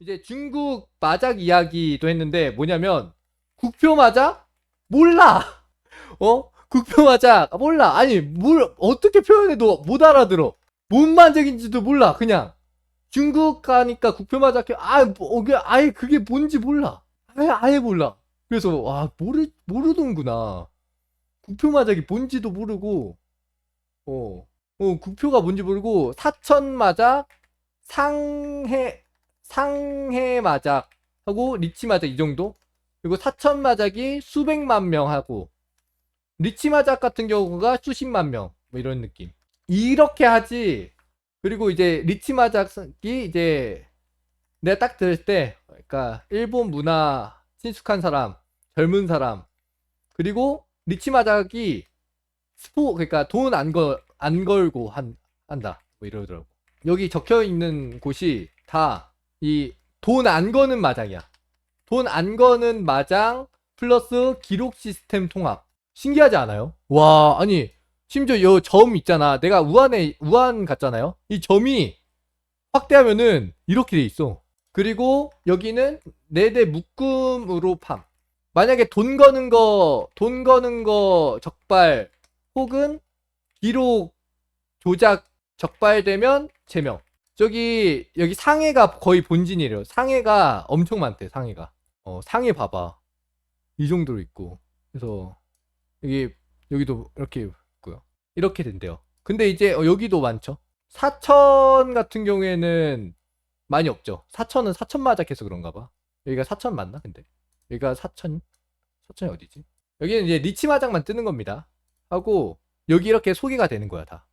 이제 중국 마작 이야기도 했는데 뭐냐면 국표 마작? 몰라. 어? 국표 마작? 몰라. 아니 뭘 어떻게 표현해도 못 알아들어. 뭔 마작인지도 몰라 그냥. 중국 가니까 국표 마작 아 뭐, 그 아예 그게 뭔지 몰라. 아예 아예 몰라. 그래서 와 모르 모르는구나. 국표 마작이 뭔지도 모르고 어, 어 국표가 뭔지 모르고 사천 마작 상해 상해 마작 하고 리치 마작 이 정도? 그리고 사천 마작이 수백만 명 하고 리치 마작 같은 경우가 수십만 명. 뭐 이런 느낌. 이렇게 하지. 그리고 이제 리치 마작이 이제 내가 딱 들을 때 그러니까 일본 문화 친숙한 사람 젊은 사람 그리고 리치 마작이 스포 그러니까 돈 안걸안 걸고 한 한다. 뭐 이러더라고. 여기 적혀 있는 곳이 다 이 돈 안 거는 마장이야. 돈 안 거는 마장 플러스 기록 시스템 통합. 신기하지 않아요? 와, 아니 심지어 요 점 있잖아. 내가 우한에 우한 갔잖아요. 이 점이 확대하면은 이렇게 돼 있어. 그리고 여기는 네 대 묶음으로 팜. 만약에 돈 거는 거, 돈 거는 거 적발 혹은 기록 조작 적발되면 제명. 저기 여기 상해가 거의 본진이래요. 상해가 엄청 많대. 상해가. 어 상해 봐봐. 이 정도로 있고. 그래서 여기 여기도 이렇게 있고요. 이렇게 된대요. 근데 이제 어, 여기도 많죠. 사천 같은 경우에는 많이 없죠. 사천은 사천 마작해서 그런가 봐. 여기가 사천 맞나? 근데 여기가 사천 사천이 어디지? 여기는 이제 리치 마작만 뜨는 겁니다. 하고 여기 이렇게 소개가 되는 거야 다.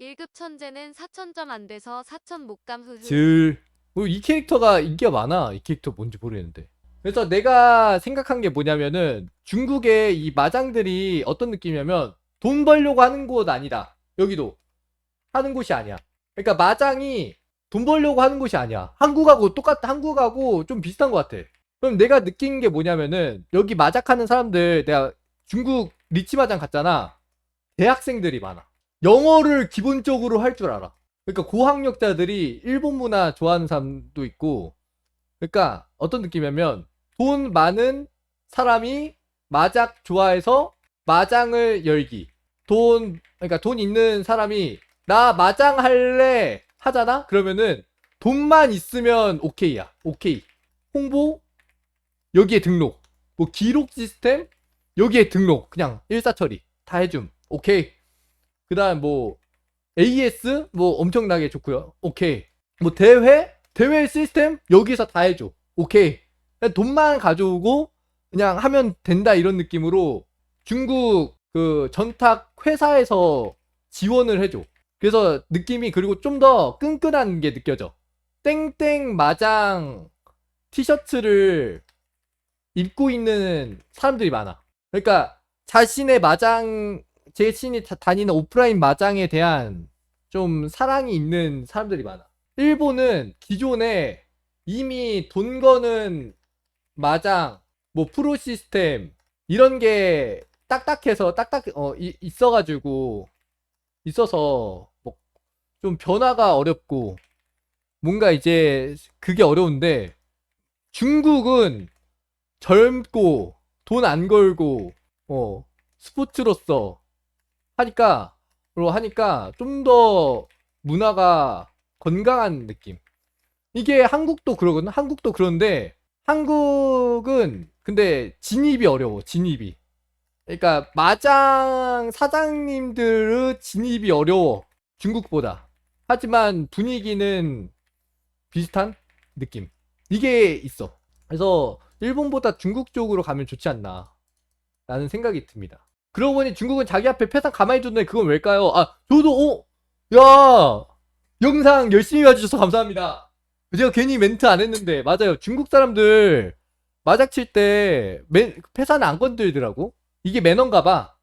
1급 천재는 4천점 안 돼서 4천 못감 흐흐. 질. 뭐이 캐릭터가 인기가 많아. 이 캐릭터 뭔지 모르겠는데. 그래서 내가 생각한 게 뭐냐면은 중국의 이 마장들이 어떤 느낌이냐면 돈 벌려고 하는 곳 아니다. 여기도 하는 곳이 아니야. 그러니까 마장이 돈 벌려고 하는 곳이 아니야. 한국하고 똑같 한국하고 좀 비슷한 것 같아. 그럼 내가 느낀 게 뭐냐면은 여기 마작하는 사람들 내가 중국 리치 마장 갔잖아. 대학생들이 많아. 영어를 기본적으로 할 줄 알아. 그러니까 고학력자들이 일본 문화 좋아하는 사람도 있고, 그러니까 어떤 느낌이냐면 돈 많은 사람이 마작 좋아해서 마장을 열기. 돈 그러니까 돈 있는 사람이 나 마장 할래 하잖아. 그러면은 돈만 있으면 오케이야. 오케이. 홍보 여기에 등록. 뭐 기록 시스템 여기에 등록. 그냥 일사처리 다 해줌. 오케이. 그다음 뭐 AS 뭐 엄청나게 좋고요. 오케이. 뭐 대회 대회 시스템 여기서 다 해줘. 오케이. 돈만 가져오고 그냥 하면 된다 이런 느낌으로 중국 그 전탁 회사에서 지원을 해줘. 그래서 느낌이 그리고 좀 더 끈끈한 게 느껴져. 땡땡 마장 티셔츠를 입고 있는 사람들이 많아. 그러니까 자신의 마장 제 다- 다니는 오프라인 마장에 대한 좀 사랑이 있는 사람들이 많아. 일본은 기존에 이미 돈 거는 마장, 뭐 프로 시스템 이런 게 딱딱해서 딱딱 어 이- 있어가지고 있어서 뭐 좀 변화가 어렵고 뭔가 이제 그게 어려운데 중국은 젊고 돈 안 걸고 어 스포츠로서 하니까 그리고 하니까 좀 더 문화가 건강한 느낌. 이게 한국도 그러거든. 한국도 그런데 한국은 근데 진입이 어려워. 진입이. 그러니까 마장 사장님들의 진입이 어려워. 중국보다. 하지만 분위기는 비슷한 느낌. 이게 있어. 그래서 일본보다 중국 쪽으로 가면 좋지 않나. 라는 생각이 듭니다. 그러고 보니 중국은 자기 앞에 패상 가만히 뒀는데 그건 왜일까요? 아, 저도, 어, 야! 영상 열심히 봐주셔서 감사합니다. 제가 괜히 멘트 안 했는데, 맞아요. 중국 사람들 마작 칠 때, 패사는 안 건들더라고? 이게 매너인가 봐.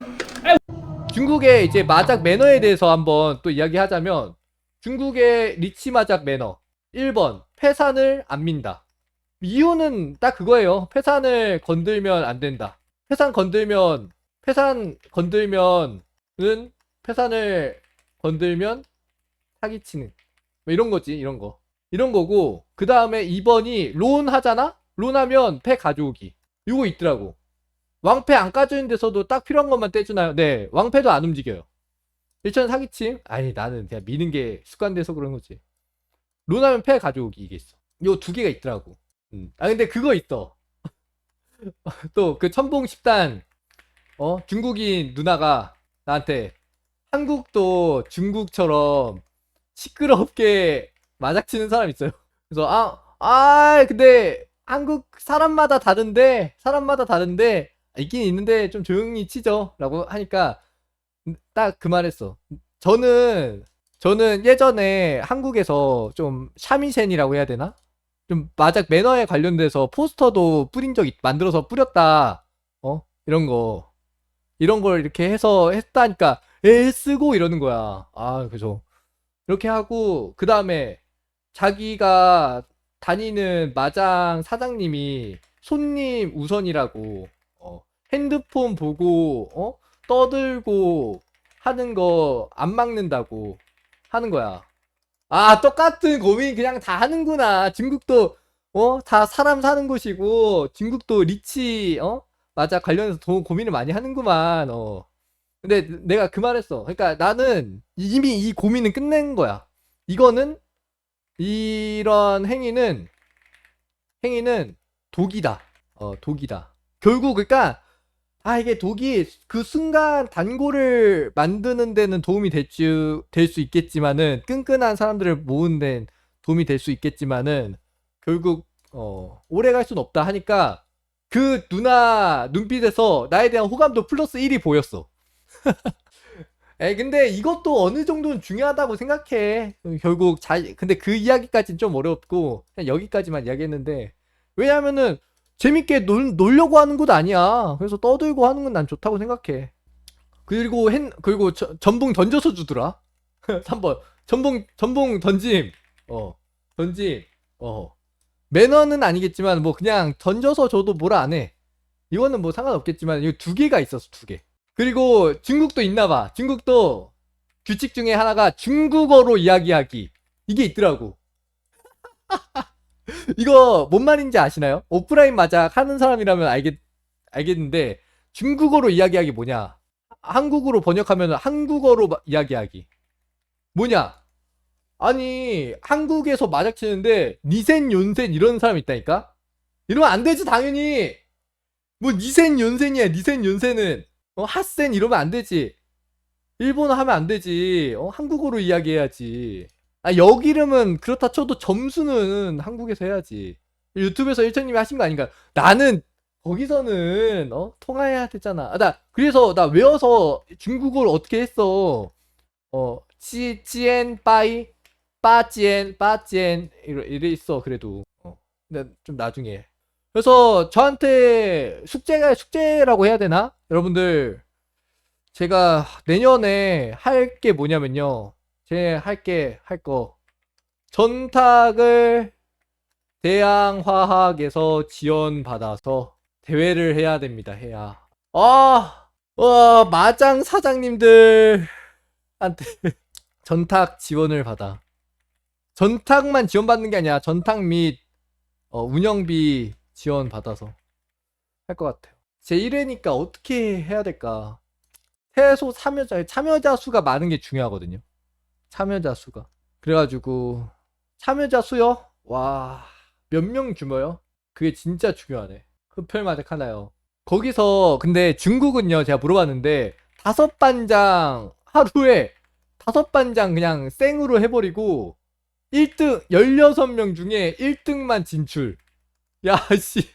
중국의 이제 마작 매너에 대해서 한번 또 이야기하자면, 중국의 리치 마작 매너. 1번, 패산을 안 민다. 이유는 딱 그거예요. 패산을 건들면 안 된다. 패산 건들면 패산 건들면은 패산을 건들면 사기치는. 뭐 이런 거지 이런 거. 이런 거고 그 다음에 2번이 론 하잖아? 론 하면 패 가져오기. 이거 있더라고. 왕패 안 까주는 데서도 딱 필요한 것만 떼주나요? 네 왕패도 안 움직여요. 1천 사기침? 아니 나는 그냥 미는 게 습관돼서 그런 거지. 론 하면 패 가져오기 이게 있어. 요 두 개가 있더라고. 음. 아 근데 그거 있어. 또 그 천봉 10단 어 중국인 누나가 나한테 한국도 중국처럼 시끄럽게 마작치는 사람 있어요. 그래서 아, 아, 근데 한국 사람마다 다른데 사람마다 다른데 있긴 있는데 좀 조용히 치죠라고 하니까 딱 그 말했어. 저는 저는 예전에 한국에서 좀 샤미센이라고 해야 되나? 좀 마작 매너에 관련돼서 포스터도 뿌린 적 있- 만들어서 뿌렸다. 어? 이런 거. 이런 걸 이렇게 해서 했다니까 에 쓰고 이러는 거야. 아, 그죠. 이렇게 하고 그 다음에 자기가 다니는 마장 사장님이 손님 우선이라고 어, 핸드폰 보고 어? 떠들고 하는 거 안 막는다고 하는 거야. 아, 똑같은 고민 그냥 다 하는구나. 중국도 어? 다 사람 사는 곳이고 중국도 리치 어? 맞아 관련해서 더 고민을 많이 하는구만. 어. 근데 내가 그 말했어. 그러니까 나는 이미 이 고민은 끝낸 거야. 이거는 이런 행위는 행위는 독이다. 어, 독이다. 결국 그러니까 아 이게 독이 그 순간 단골을 만드는 데는 도움이 될수 될 수 있겠지만은 끈끈한 사람들을 모으는 데는 도움이 될 수 있겠지만은 결국 어 오래 갈 수는 없다 하니까 그 누나 눈빛에서 나에 대한 호감도 플러스 1이 보였어. 에 근데 이것도 어느 정도는 중요하다고 생각해. 결국 자 근데 그 이야기까지는 좀 어렵고 그냥 여기까지만 이야기했는데 왜냐면은 재밌게 놀, 놀려고 하는 곳 아니야. 그래서 떠들고 하는 건 난 좋다고 생각해. 그리고 hen, 그리고 저- 전봉 던져서 주더라. 3번. 전봉 전봉 던짐. 어. 던짐. 어. 매너는 아니겠지만 뭐 그냥 던져서 줘도 뭐라 안 해. 이거는 뭐 상관없겠지만 이거 두 개가 있었어, 두 개. 그리고 중국도 있나 봐. 중국도 규칙 중에 하나가 중국어로 이야기하기. 이게 있더라고. 이거 뭔 말인지 아시나요? 오프라인 마작 하는 사람이라면 알겠, 알겠는데 중국어로 이야기하기 뭐냐? 한국어로 번역하면 한국어로 마- 이야기하기. 뭐냐? 아니 한국에서 마작 치는데 니센 연센 이런 사람 있다니까? 이러면 안 되지 당연히. 뭐 니센 연센이야 니센 연센은 어, 핫센 이러면 안 되지. 일본어 하면 안 되지. 어, 한국어로 이야기해야지. 아, 여기 이름은 그렇다 쳐도 점수는 한국에서 해야지. 유튜브에서 1천님이 하신 거 아닌가? 나는 거기서는 어, 통화해야 되잖아. 아, 나 그래서 나 외워서 중국어를 어떻게 했어? 어, 찌 찌엔 빠이 빠찌엔 빠찌엔 이래, 있어 그래도. 어. 근데 좀 나중에. 그래서 저한테 숙제가 숙제라고 해야 되나? 여러분들 제가 내년에 할 게 뭐냐면요. 제 할 게 할 거 전탁을 대양화학에서 지원받아서 대회를 해야 됩니다. 해야. 아, 와 마장 사장님들한테 전탁 지원을 받아. 전탁만 지원받는 게 아니라 전탁 및 어, 운영비 지원 받아서 할 것 같아요. 제 1회니까 어떻게 해야 될까? 최소 참여자 참여자 수가 많은 게 중요하거든요. 참여자 수가. 그래가지고 참여자 수요? 와 몇 명 규모요? 그게 진짜 중요하네. 흡혈마작 하나요. 거기서 근데 중국은요 제가 물어봤는데 다섯 반장 하루에 다섯 반장 그냥 생으로 해버리고 1등 16명 중에 1등만 진출. 야 씨.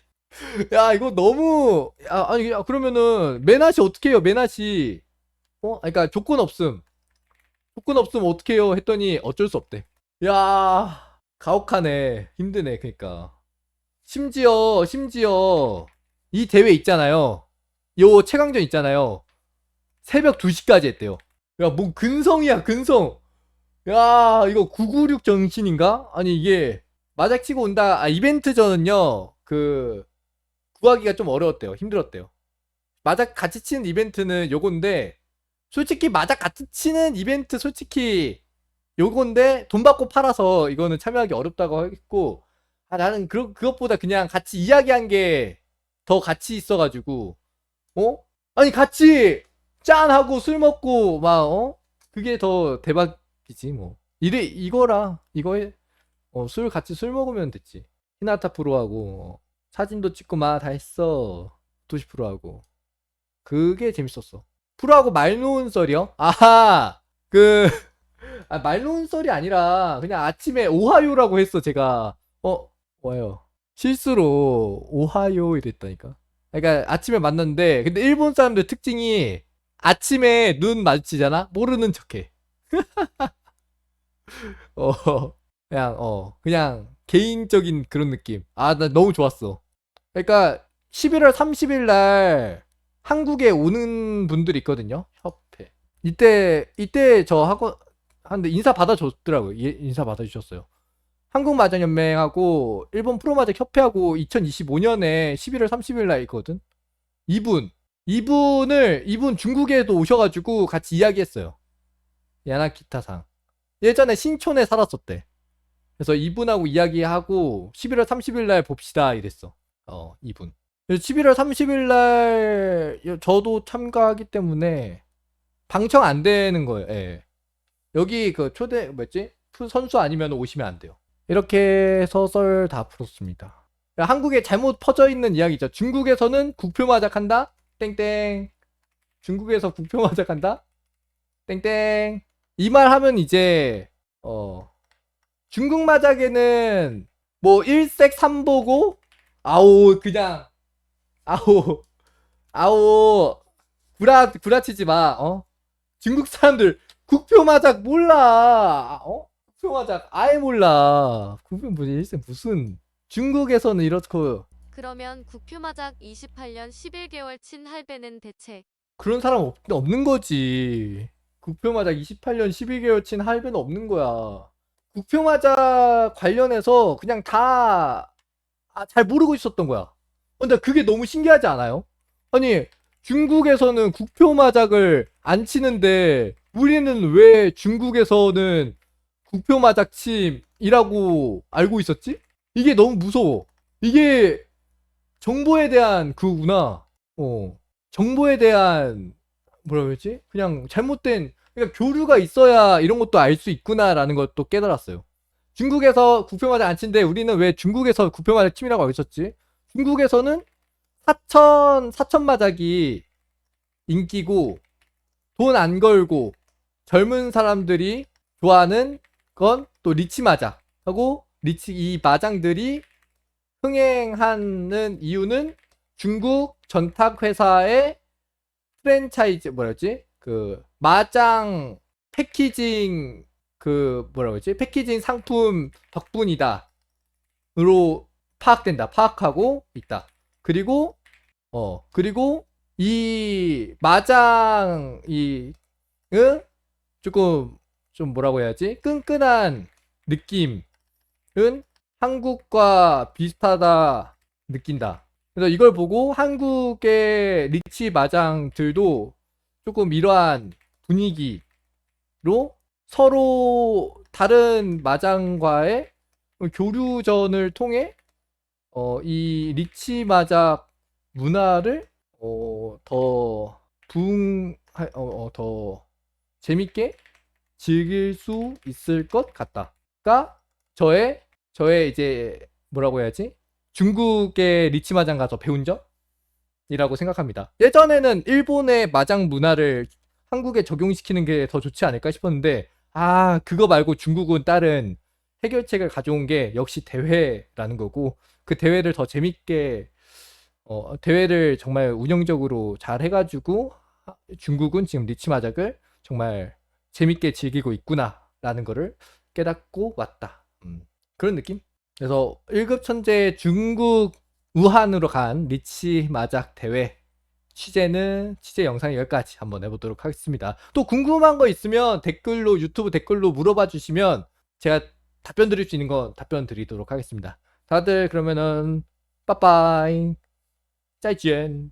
야 이거 너무 야, 아니 야, 그러면은 메나시 어떻게 해요 메나시 어? 그러니까 조건 없음. 조건 없음 어떻게 해요? 했더니 어쩔 수 없대. 야 가혹하네. 힘드네 그니까. 심지어 심지어 이 대회 있잖아요. 요 최강전 있잖아요. 새벽 2시까지 했대요. 야 뭐 근성이야 근성 야 이거 996 정신인가? 아니 이게 마작 치고 온다 아 이벤트 전은요 그 구하기가 좀 어려웠대요. 힘들었대요. 마작 같이 치는 이벤트는 요건데 솔직히 마작 같이 치는 이벤트 솔직히 요건데 돈 받고 팔아서 이거는 참여하기 어렵다고 했고 아 나는 그 그것보다 그냥 같이 이야기한 게더 가치 있어가지고 어 아니 같이 짠 하고 술 먹고 막 어 그게 더 대박 이지 뭐. 이래 이거라 이거에 어, 술 같이 술 먹으면 됐지. 히나타 프로하고 어, 사진도 찍고 막 다 했어. 도시 프로하고. 그게 재밌었어. 프로하고 말 놓은 썰이요? 아하! 그 아, 말 놓은 썰이 아니라 그냥 아침에 오하요라고 했어 제가. 어 와요. 실수로 오하요 이랬다니까. 그러니까 아침에 만났는데 근데 일본 사람들 특징이 아침에 눈 마주치잖아? 모르는 척해 어 그냥 어 그냥 개인적인 그런 느낌. 아 나 너무 좋았어. 그러니까 11월 30일 날 한국에 오는 분들이 있거든요 협회. 이때 이때 저 하고 한데 인사 받아줬더라고요. 예, 인사 받아주셨어요. 한국마장연맹하고 일본 프로마장 협회하고 2025년에 11월 30일 날 있거든? 이분. 이분을 이분 중국에도 오셔가지고 같이 이야기했어요. 야나키타상 예전에 신촌에 살았었대. 그래서 이분하고 이야기하고 11월 30일 날 봅시다 이랬어. 어 이분. 그래서 11월 30일 날 저도 참가하기 때문에 방청 안 되는 거예요. 예. 여기 그 초대 뭐였지? 프- 선수 아니면 오시면 안 돼요. 이렇게 서설 다 풀었습니다. 한국에 잘못 퍼져 있는 이야기죠. 중국에서는 국표 마작한다? 땡땡. 중국에서 국표 마작한다? 땡땡 이 말 하면 이제 어 중국 마작에는 뭐 일색 삼보고 아오 그냥 아오 아오 구라 구라치지 마 어? 중국 사람들 국표 마작 몰라 어? 국표 마작 아예 몰라 국표 무슨 일색 무슨 중국에서는 이렇고 그러면 국표마작 28년 11개월 친 할배는 대체 그런 사람 없, 없는 거지. 국표마작 28년 12개월 친 할배는 없는 거야. 국표마작 관련해서 그냥 다, 아, 잘 모르고 있었던 거야. 근데 그게 너무 신기하지 않아요? 아니, 중국에서는 국표마작을 안 치는데, 우리는 왜 중국에서는 국표마작 침이라고 알고 있었지? 이게 너무 무서워. 이게 정보에 대한 그구나. 어. 정보에 대한 뭐라 그러지? 그냥 잘못된 그러니까 교류가 있어야 이런 것도 알 수 있구나라는 것도 깨달았어요. 중국에서 국표마작 안 친데 우리는 왜 중국에서 국표마작 침이라고 있었지? 중국에서는 사천 사천 마작이 인기고 돈 안 걸고 젊은 사람들이 좋아하는 건 또 리치 마작 하고 리치 이 마장들이 흥행하는 이유는 중국 전탁 회사의 프랜차이즈 뭐였지? 그 마장 패키징 그 뭐라 그러지? 패키징 상품 덕분이다로 파악된다. 파악하고 있다. 그리고 어 그리고 이 마장 이은 조금 좀 뭐라고 해야지? 끈끈한 느낌은 한국과 비슷하다 느낀다. 그래서 이걸 보고 한국의 리치 마장들도 조금 이러한 분위기로 서로 다른 마장과의 교류전을 통해 어, 이 리치 마작 문화를 어, 더 부흥, 어, 어, 더 재밌게 즐길 수 있을 것 같다가 저의 저의 이제 뭐라고 해야지 중국의 리치 마장 가서 배운 점이라고 생각합니다. 예전에는 일본의 마장 문화를 한국에 적용시키는 게 더 좋지 않을까 싶었는데 아 그거 말고 중국은 다른 해결책을 가져온 게 역시 대회라는 거고 그 대회를 더 재밌게 어, 대회를 정말 운영적으로 잘 해가지고 중국은 지금 리치 마작을 정말 재밌게 즐기고 있구나라는 거를 깨닫고 왔다. 음, 그런 느낌? 그래서 1급 천재 중국 우한으로 간 리치 마작 대회 취재는 취재 영상 여기까지 한번 해보도록 하겠습니다. 또 궁금한 거 있으면 댓글로 유튜브 댓글로 물어봐 주시면 제가 답변 드릴 수 있는 건 답변 드리도록 하겠습니다. 다들 그러면은 빠빠이 짜이젠